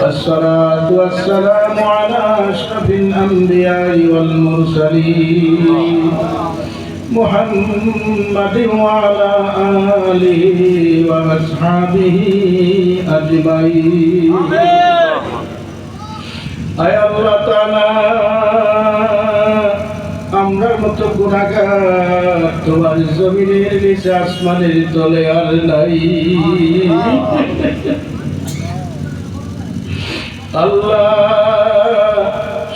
والصلاة والسلام على أشرف الأنبياء والمرسلين محمد وعلى آله وأصحابه أجمعين أي الله تعالى أمر متقنك জমিনের নিচে আসমানের তলে আর নাই। আল্লাহ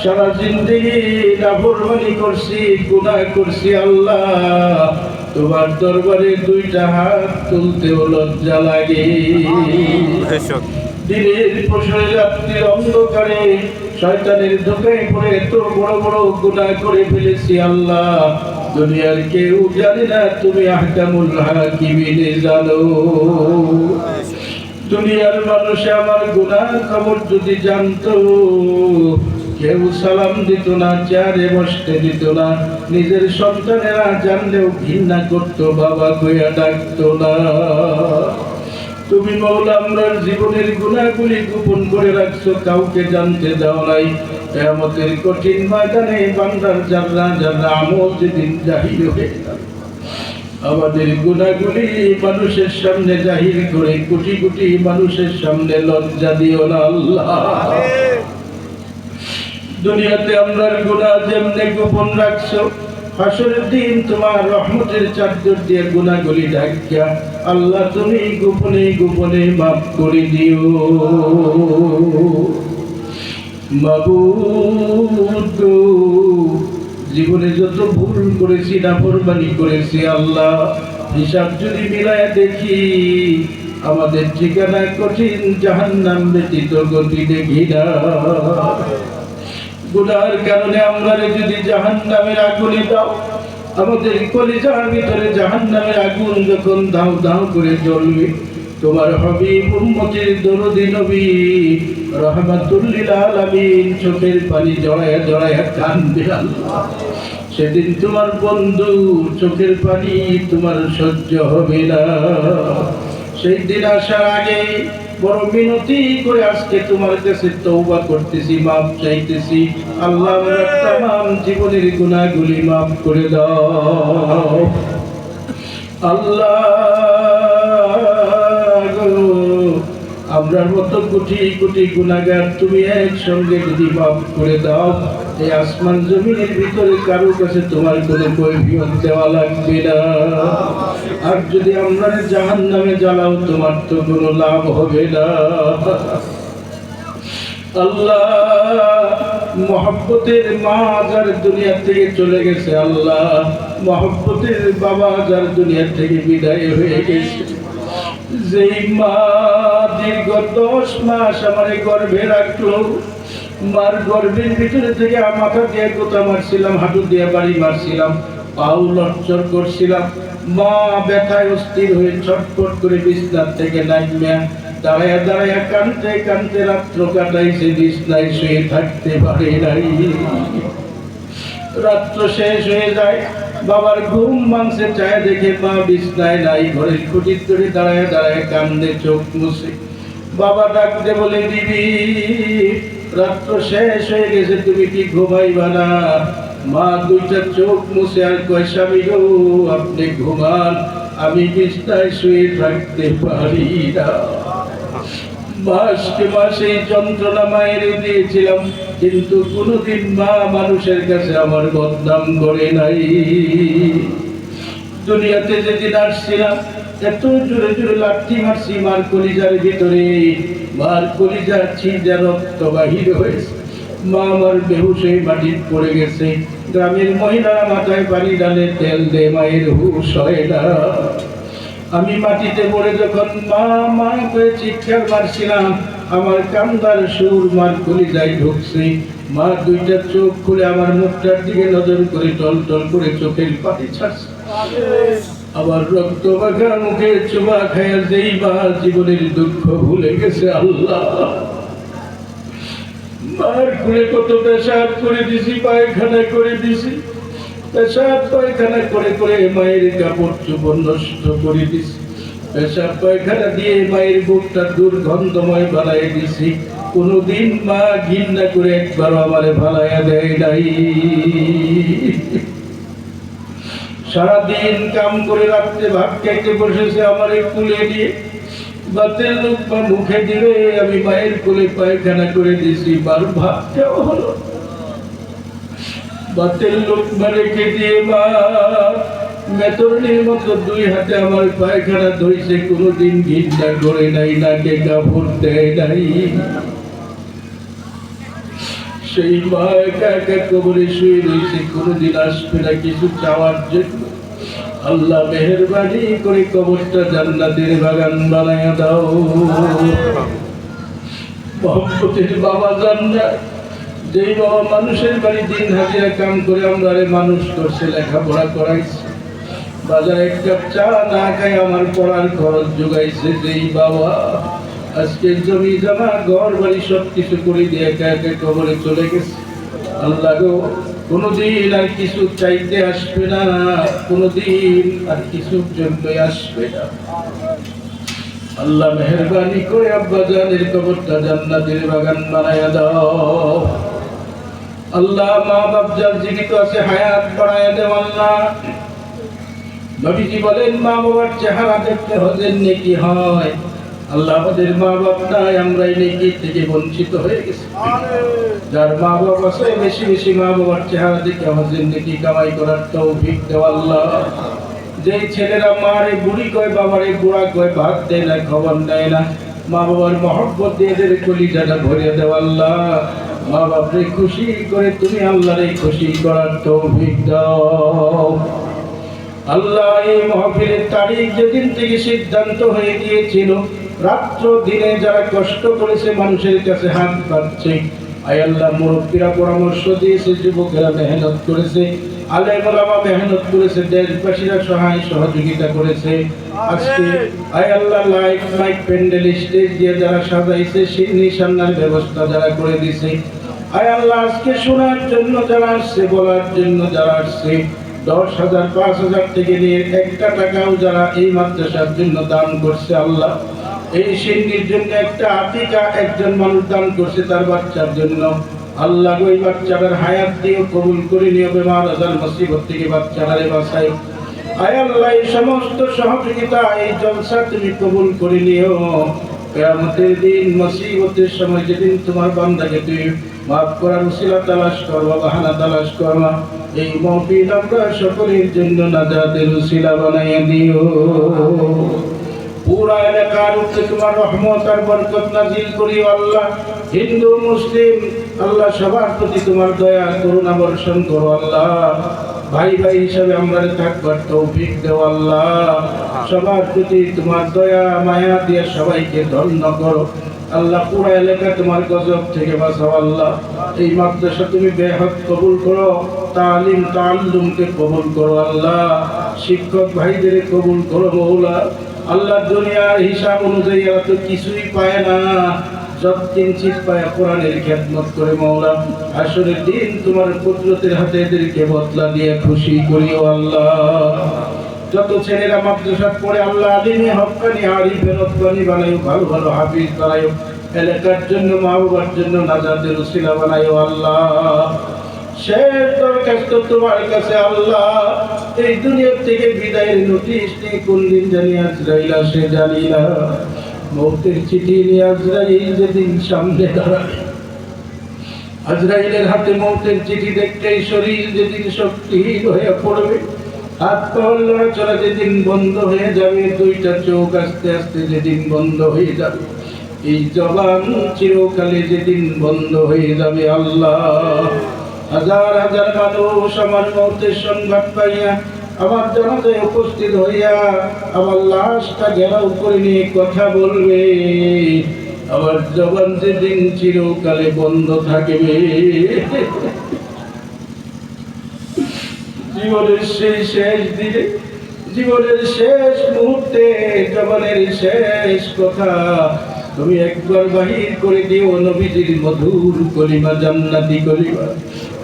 সারা জিন্দগি নাফরমানি করছি গুনাহ করছি আল্লাহ। তোমার দরবারে দুইটা হাত তুলতেও লজ্জা লাগে। দিনের প্রসারে রাত্রির অন্ধকারে শয়তানের ধোকায় পড়ে এত বড় বড় গুনাহ করে ফেলেছি আল্লাহ। দুনিয়ার কেউ জানে না তুমি আহকামুল হাকিমিনে জানো। দুনিয়ার মানুষ আমার গুনাহ খবর যদি জানতো, কেউ সালাম দিত না চেয়ারে বসতে দিত না, নিজের সন্তানেরা জানলেও ঘৃণা করতো, বাবা কইয়া ডাকতো না। তুমি মৌলা আমরার জীবনের গুণাগুলি গোপন করে রাখছো, কাউকে জানতে দাও নাই। কেয়ামতের কঠিন ময়দানে বান্দার যারা যারা আমল যেদিন জাহির হয়ে আমাদের গুণাগুলি মানুষের সামনে জাহির করে কোটি কোটি মানুষের সামনে লজ্জা দিও না আল্লাহ। দুনিয়াতে আমরা গুণা যেমনে গোপন রাখছো, হাসরের দিন তোমার রহমতের চাদর দিয়ে গুণাগুলি ঢাকিয়া আল্লাহ তুমি গোপনে গোপনে মাফ করে দিও। জীবনে যত ভুল করেছি না কোরবানি করেছি, আল্লাহ, হিসাব যদি মিলায় দেখি, আমাদের ঠিকানা কঠিন, জাহান্নাম ব্যতীত গতি দেখি না গুনার কারণে আমরা যদি জাহান নামের আগুনে দাও, আমাদের কলিজার ভিতরে আগুন যখন দাও দাও করে জ্বলবে, তোমার হবি উম্মতের দরদি নবী রহমাতুল্লিল আলামিন চোখের পানি জড়ায়া জড়ায়া কান্দবে আল্লাহ। সেদিন তোমার বন্ধু, চোখের পানি তোমার সহ্য হবে না। সেই দিন আসার আগে বড় মিনতি করে আজকে তোমার কাছে তওবা করতেছি মাপ চাইতেছি। আল্লাহ তাম জীবনের গুনাহগুলি মাফ করে দাও। আল্লাহ আমরার মতো কোটি কোটি গুণাগার তুমি একসঙ্গে যদি মাফ করে দাও, এই আসমান জমিনের ভিতরে কারও কাছে তোমার কোনো কৈফিয়ত দেওয়া লাগবে না। আর যদি আমরা জাহান নামে জ্বালাও, তোমার তো কোনো লাভ হবে না। আল্লাহ, মহব্বতের মা যার দুনিয়া থেকে চলে গেছে, আল্লাহ, মহব্বতের বাবা যার দুনিয়া থেকে বিদায় হয়ে গেছে। যেই মা ছটফট করে বিছনার থেকে নামিয়া দাঁড়ায়া দাঁড়ায়া কানতে কানতে রাত্র কাটাইছে, বিছনায় শুয়ে থাকতে পারে নাই। রাত্র শেষ হয়ে যায় বাবার ঘুম মাংসের চায় দেখে মা বিছনায় নাই ঘরের খুঁটির ধরে দাঁড়ায় দাঁড়ায় কান্দে চোখ মুছে। বাবা ডাকতে বলে, দিদি, রাত্র শেষ হয়ে গেছে, তুমি কি ঘুমাইবা না? মা, দুইটা চোখ মুছে, আর কয়, স্বামী গো, আপনি ঘুমান, আমি বিছনায় শুয়ে থাকতে পারি না। মাসকে মাসে যন্ত্রণা মায়ের দিয়েছিলাম, কিন্তু কোনোদিন মা মানুষের কাছে আমার বদনাম করে নাই। দুনিয়াতে যেদিন আসছিলাম, এত জোরে জোরে লাঠি মারছি, মার কলিজার ভিতরে। মার কলিজার ছিঁড়া রক্ত বাহির হয়েছে। মা আমার বেহুশ মাটির পড়ে গেছে। গ্রামের মহিলারা মাথায় পানি ডালে তেল দে মায়ের হুশ হয় না। আমি মাটিতে পড়ে যখন মা মা করে চিৎকার মারছিলাম আমার কান্দার সুর, মার কলিজায় ঢুকছে। মা দুইটা চোখ খুলে আমার মুখটার দিকে নজর করে টল টল করে চোখের পানি ছাড়ছে। আবার রক্ত বাঘা মুখে চোবা খায়া যেই মা জীবনের দুঃখ ভুলে গেছে আল্লাহ। মার খুলে কত পেশাব করে দিছি, পায়খানা করে দিছি। পেশাব পায়খানা করে করে মায়ের কাপড় চোপড় নষ্ট করে দিছি। পেশাব পায়খানা দিয়ে মায়ের বুকটা দুর্গন্ধময় বানাই দিছি। কোনোদিন মা ঘৃণা করে একবারও আমারে ভালাইয়া দেয় নাই। সারাদিন কাম করে রাত্রে ভাত খাইতে বসেছে আমার কুলে নিয়ে। বাতের লোক মুখে দিলে আমি মায়ের কোলে পায়খানা করে দিয়েছি বার ভাত খাওয়া হলো। বাতের লোক রেখে দিয়ে মা মেতরণীর মতো দুই হাতে আমার পায়খানা কোনোদিন ঘিন্না করে নাই নাকে কাপড় দেয় নাই। সেই মা একা একা কবরে শুয়ে রয়েছে কোনোদিন আসবে না কিছু চাওয়ার জন্য। আল্লাহ মেহরবানি করে কবরটা জান্নাতের বাগান বানায় দাও। মহব্বতের বাবা জান্নাত। যেই বাবা মানুষের বাড়ি দিন হাজিরা কাম করে আমরা মানুষ করছে, লেখাপড়া করাইছে। বাজারে এক কাপ চা না খাই আমার পড়ার খরচ যোগাইছে যেই বাবা। আজকে জমি জমা, ঘর বাড়ি সব কিছু করে দিয়ে একা একা কবরে চলে গেছে। আল্লাহ গো, কোনোদিন আর কিছু চাইতে আসবে না, কোনোদিন আর কিছুর জন্যই আসবে না। আল্লাহ মেহরবানি করে আব্বা জানের কবরটা জান্নাতের বাগান বানায়া দাও। আল্লাহ মা বাপ যার জীবিত আছে, হায়াত বাড়ায় দেও আল্লাহ। নবীজি বলেন মা বাবার চেহারা দেখতে হজের নেকি হয়। আল্লাহ আমাদের মা বাপ নাই আমরা এই নেকি থেকে বঞ্চিত হয়ে গেছি। যার মা বাপ আছে, বেশি বেশি মা বাবার চেহারা দেখে হজের নেকি কামাই করার তৌফিক দেও আল্লাহ। যে ছেলেরা মারে বুড়ি কয়, বাবারে বুড়া কয়, ভাত দেয় না, খবর দেয় না। মা বাবার মহব্বত দিয়ে কলিজাটা ভরে দেও আল্লাহ। মা বাপরে, খুশি করে তুমি আল্লাহরে খুশি করার তৌফিক দাও। আল্লাহ এই মহফিলের তারিখ যেদিন থেকে সিদ্ধান্ত হয়ে গিয়েছিল, রাত্র দিনে যারা কষ্ট করেছে মানুষের কাছে হাত পাচ্ছে আয় আল্লাহ, মুরব্বীরা পরামর্শ দিয়েছে, যুবকেরা মেহনত করেছে আলেমা মেহনত করেছে, দেশবাসীরা সহায় সহযোগিতা করেছে। আজকে আয় আল্লাহ, লাইট, মাইক, প্যান্ডেল, স্টেজ দিয়ে যারা সাজাইছে, সেই নিশান্নার ব্যবস্থা যারা করে দিছে আয় আল্লাহ, আজকে শোনার জন্য যারা আসছে, বলার জন্য যারা আসছে, দশ হাজার, পাঁচ হাজার থেকে নিয়ে একটা টাকাও যারা এই মাদ্রাসার জন্য দান করছে, আল্লাহ এই সিন্নির জন্য একটা আতিকা একজন মানুষ দান করছে তার বাচ্চার জন্য। আল্লাহ গো, এই বাচ্চাটার হায়াত দিয়ে কবুল করে নিও বেমার আজার মুসিবত থেকে বাচ্চাটারে বাঁচাই আয় আল্লাহ, এই সমস্ত সহযোগিতা, এই জলসা তুমি কবুল করে নিও। কেয়ামতের দিন, মুসিবতের সময় যেদিন তোমার বান্দাকে তুমি মাফ করার উসিলা তালাশ করবা, বাহানা তালাশ করবা, এই মহফিল আমরা সকলের জন্য নাজাতের উসিলা বানাইয়া দিও। পুরা এলাকার উপরে তোমার রহমত আর বরকত নাজিল করি, আল্লাহ। হিন্দু, মুসলিম, আল্লাহ, সবার প্রতি তোমার দয়া, করুণা, বর্ষণ করো, আল্লাহ। ভাই ভাই হিসাবে আমরা থাকবার তৌফিক দেও, আল্লাহ। সবার প্রতি তোমার দয়া, মায়া দিয়ে সবাইকে ধন্য করো। আল্লাহ, পুরা এলাকা তোমার গজব থেকে বাঁচাও, আল্লাহ। এই মাদ্রাসা তুমি বেহদ কবুল করো, তালিম তাল্লুমকে কবুল করো, আল্লাহ। শিক্ষক ভাইদের কবুল করো, মৌলা। আল্লাহ দুনিয়ার হিসাব অনুযায়ী এরা তো কিছুই পায় না। সব কিঞ্চিত পায় কোরআনের খেদমত করে মৌলা আসরের দিন তোমার কুদরতের হাতে এদেরকে বদলা দিয়ে খুশি করিও আল্লাহ। যত ছেলেরা মাদ্রাসা পড়ে আল্লাহ আলিমে হকানি আরিফে রব্বানি বানাইও, ভালো ভালো হাফিজ বানাইও, এলাকার জন্য মা বাবার জন্য নাজাদের উসিলা বানাইও আল্লাহ। আল্লাহ। এই থেকে বিদায়ের নোটিশ নিয়ে দিন জানি আজরাইল আসে, জানি না। মৌতের চিঠি যেদিন আজরাইলের হাতে মৌতের চিঠি দেখতেই শরীর যেদিন শক্তিহীন হয়ে পড়বে। হাত পাওয়ার লড়াচড়া যেদিন বন্ধ হয়ে যাবে, দুইটা চোখ আস্তে আস্তে যেদিন বন্ধ হয়ে যাবে। এই জবান চিরকালে যেদিন বন্ধ হয়ে যাবে, আল্লাহ। হাজার হাজার মানুষ আমার মৌতের সংবাদ পাইয়া, আমার জানাতে উপস্থিত হইয়া, আমার লাশটা ঘেরাও করে নিয়ে কথা বলবে। আমার জবান যেদিন চিরকালে বন্ধ থাকবে। জীবনের সেই শেষ দিনে, জীবনের শেষ মুহূর্তে জবানের শেষ কথা তুমি একবার বাহির করে দিও নবীজির মধুর কলিমা, জান্নাতি কলিমা।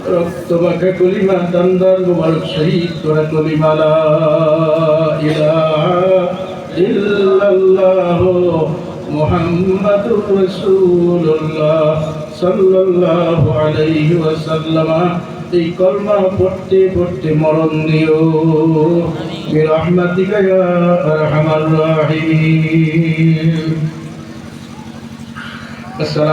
মাখা কলিমা দান্দার মোবারক শহীদ করা কলিমা, লা ইলাহা ইল্লাল্লাহ মুহাম্মাদুর রাসূলুল্লাহ সাল্লাল্লাহু আলাইহি ওয়াসাল্লাম। এই কলমা পড়তে পড়তে মরণ দিও। বিরহমাতিকা ইয়া আরহামার রাহিমিন। আসসালামু